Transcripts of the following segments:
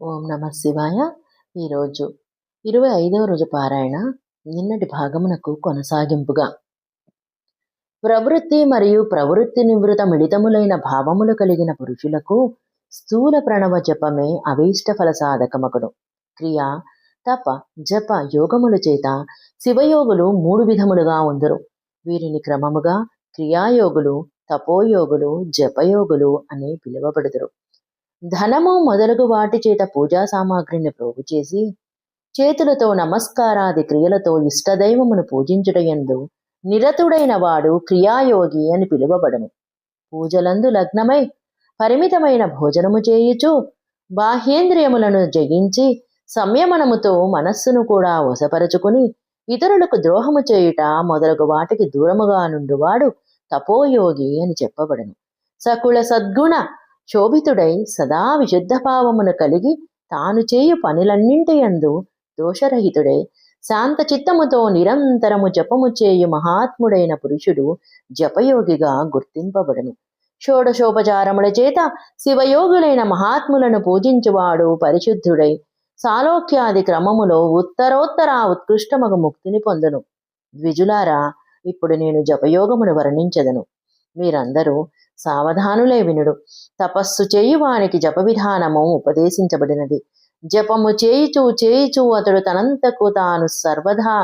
ఓం నమ శివాయ. ఈరోజు ఇరవై ఐదవ రోజు పారాయణ నిన్నటి భాగమునకు కొనసాగింపుగా. ప్రవృత్తి మరియు ప్రవృత్తి నివృత మిళితములైన భావములు కలిగిన పురుషులకు స్థూల ప్రణవ జపమే అవీష్ట ఫల సాధకమగును. క్రియ తప జప యోగముల చేత శివయోగులు మూడు విధములుగా ఉందరు. వీరిని క్రమముగా క్రియాయోగులు తపోయోగులు జపయోగులు అని పిలువబడుదురు. ధనము మొదలగు వాటి చేత పూజా సామాగ్రిని ప్రోగు చేసి చేతులతో నమస్కారాది క్రియలతో ఇష్టదైవమును పూజించుటయందు నిరతుడైన వాడు క్రియాయోగి అని పిలువబడను. పూజలందు లగ్నమై పరిమితమైన భోజనము చేయుచు బాహ్యేంద్రియములను జగించి సంయమనముతో మనస్సును కూడా వశపరచుకుని ఇతరులకు ద్రోహము చేయుట మొదలగు వాటికి దూరముగా నుండువాడు తపోయోగి అని చెప్పబడను. సకుల సద్గుణ శోభితుడై సదా విశుద్ధ భావమును కలిగి తాను చేయు పనులన్నింటియందు దోషరహితుడై శాంత చిత్తముతో నిరంతరము జపము చేయు మహాత్ముడైన పురుషుడు జపయోగిగా గుర్తింపబడను. షోడశోపచారముల చేత శివయోగులైన మహాత్ములను పూజించువాడు పరిశుద్ధుడై సాలోక్యాది క్రమములో ఉత్తరోత్తర ఉత్కృష్టమగు ముక్తిని పొందును. ద్విజులారా ఇప్పుడు నేను జపయోగమును వర్ణించదను. మీరందరూ సావధానులే వినుడు. తపస్సు చేయువానికి జప విధానము ఉపదేశించబడినది. జపము చేయిచూ చేయిచూ అతడు తనంతకు తాను సర్వదా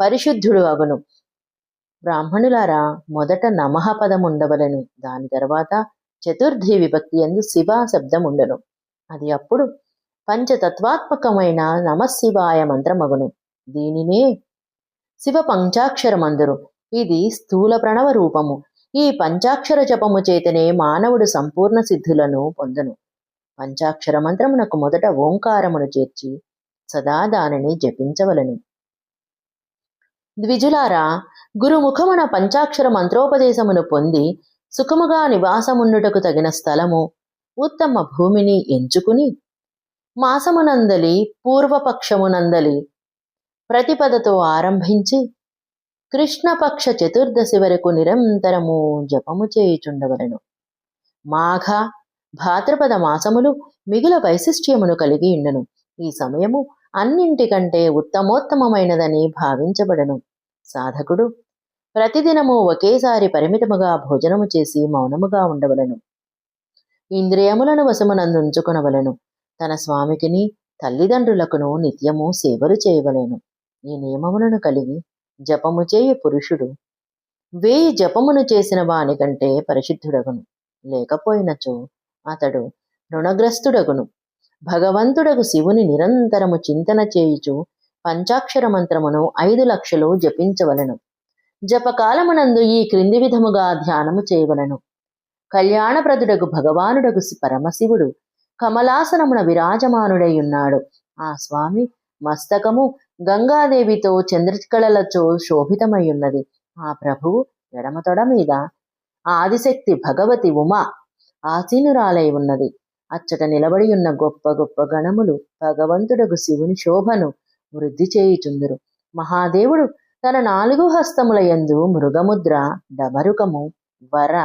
పరిశుద్ధుడు అగును. బ్రాహ్మణులారా మొదట నమః పదం ఉండవలను దాని తర్వాత చతుర్థి విభక్తి ఎందు శివ శబ్దం ఉండను అది అప్పుడు పంచతత్వాత్మకమైన నమశివాయ మంత్రమగును. దీనినే శివ పంచాక్షరమందరు ఇది స్థూల ప్రణవ రూపము. ఈ పంచాక్షర జపము చేతనే మానవుడు సంపూర్ణ సిద్ధులను పొందును. పంచాక్షర మంత్రమునకు మొదట ఓంకారమును చేర్చి సదా దానిని జపించవలను. ద్విజులారా గురుముఖమున పంచాక్షర మంత్రోపదేశమును పొంది సుఖముగా నివాసమున్నుటకు తగిన స్థలము ఉత్తమ భూమిని ఎంచుకుని మాసమునందలి పూర్వపక్షమునందలి ప్రతిపదతో ఆరంభించి కృష్ణపక్ష చతుర్దశి వరకు నిరంతరము జపము చేయుచుండవలను. మాఘ భాద్రపద మాసములు మిగుల వైశిష్ట్యమును కలిగి ఉండను. ఈ సమయము అన్నింటికంటే ఉత్తమోత్తమమైనదని భావించబడను. సాధకుడు ప్రతిదినము ఒకేసారి పరిమితముగా భోజనము చేసి మౌనముగా ఉండవలను. ఇంద్రియములను వశమునందుంచుకునవలను. తన స్వామికిని తల్లిదండ్రులకును నిత్యము సేవలు చేయవలేను. ఈ నియమములను కలిగి జపము చేయు పురుషుడు. వేయి జపమును చేసిన వాని కంటే పరిశుద్ధుడగును. లేకపోయినచో అతడు రుణగ్రస్తుడగును. భగవంతుడగు శివుని నిరంతరము చింతన చేయుచు పంచాక్షర మంత్రమును ఐదు లక్షలు జపించవలను. జపకాలమునందు ఈ క్రింది విధముగా ధ్యానము చేయవలను. కళ్యాణప్రదుడగు భగవానుడగు పరమశివుడు కమలాసనమున విరాజమానుడై ఉన్నాడు. ఆ స్వామి మస్తకము గంగాదేవితో చంద్రకళలతో శోభితమయ్యున్నది. ఆ ప్రభువు ఎడమ తొడ మీద ఆదిశక్తి భగవతి ఉమ ఆసీనురాలై ఉన్నది. అచ్చట నిలబడి ఉన్న గొప్ప గొప్ప గణములు భగవంతుడగు శివుని శోభను వృద్ధి చేయుచుందురు. మహాదేవుడు తన నాలుగు హస్తముల యందు మృగముద్ర డబరుకము వర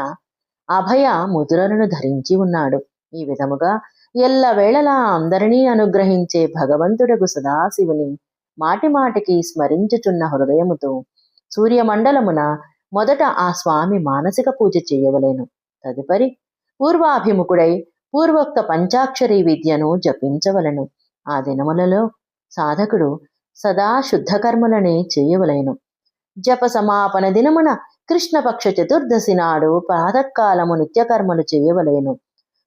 అభయ ముద్రలను ధరించి ఉన్నాడు. ఈ విధముగా ఎల్లవేళలా అందరినీ అనుగ్రహించే భగవంతుడగు సదాశివుని మాటిమాటికి స్మరించుచున్న హృదయముతో సూర్యమండలమున మొదట ఆ స్వామి మానసిక పూజ చేయవలేను. తదుపరి పూర్వాభిముఖుడై పూర్వోక్త పంచాక్షరీ విద్యను జపించవలను. ఆ దినములలో సాధకుడు సదా శుద్ధకర్మలనే చేయవలేను. జప సమాపన దినమున కృష్ణపక్ష చతుర్దశి నాడు ప్రాతకాలము నిత్యకర్మలు చేయవలేను.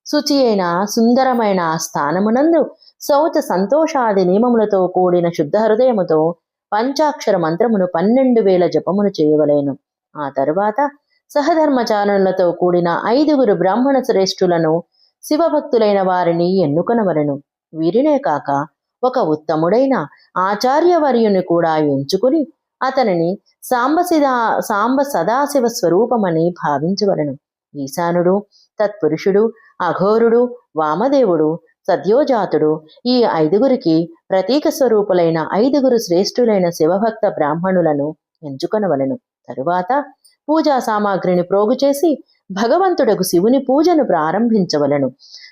శుచి అయిన సుందరమైన స్థానమునందు శౌచ సంతోషాది నియమములతో కూడిన శుద్ధ హృదయముతో పంచాక్షర మంత్రమును పన్నెండు వేల జపమును చేయవలేను. ఆ తరువాత సహధర్మచారణలతో కూడిన ఐదుగురు బ్రాహ్మణ శ్రేష్ఠులను శివభక్తులైన వారిని ఎన్నుకొనవలను. వీరినే కాక ఒక ఉత్తముడైన ఆచార్యవర్యుని కూడా ఎంచుకుని అతనిని సాంబసిదా సాంబ సదాశివ స్వరూపమని భావించవలను. ఈశానుడు తత్పురుషుడు అఘోరుడు వామదేవుడు సద్యోజాతుడు. ఈ ఐదుగురికి ప్రతీక స్వరూపులైన ఐదుగురు శ్రేష్ఠులైన శివభక్త బ్రాహ్మణులను ఎంచుకొనవలను. తరువాత పూజా సామాగ్రిని ప్రోగు చేసి భగవంతుడకు శివుని పూజను ప్రారంభించవలను.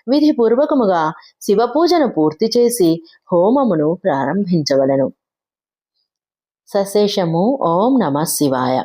విధిపూర్వకముగా శివ పూజను పూర్తి చేసి హోమమును ప్రారంభించవలను. సశేషము. ఓం నమ శివాయ.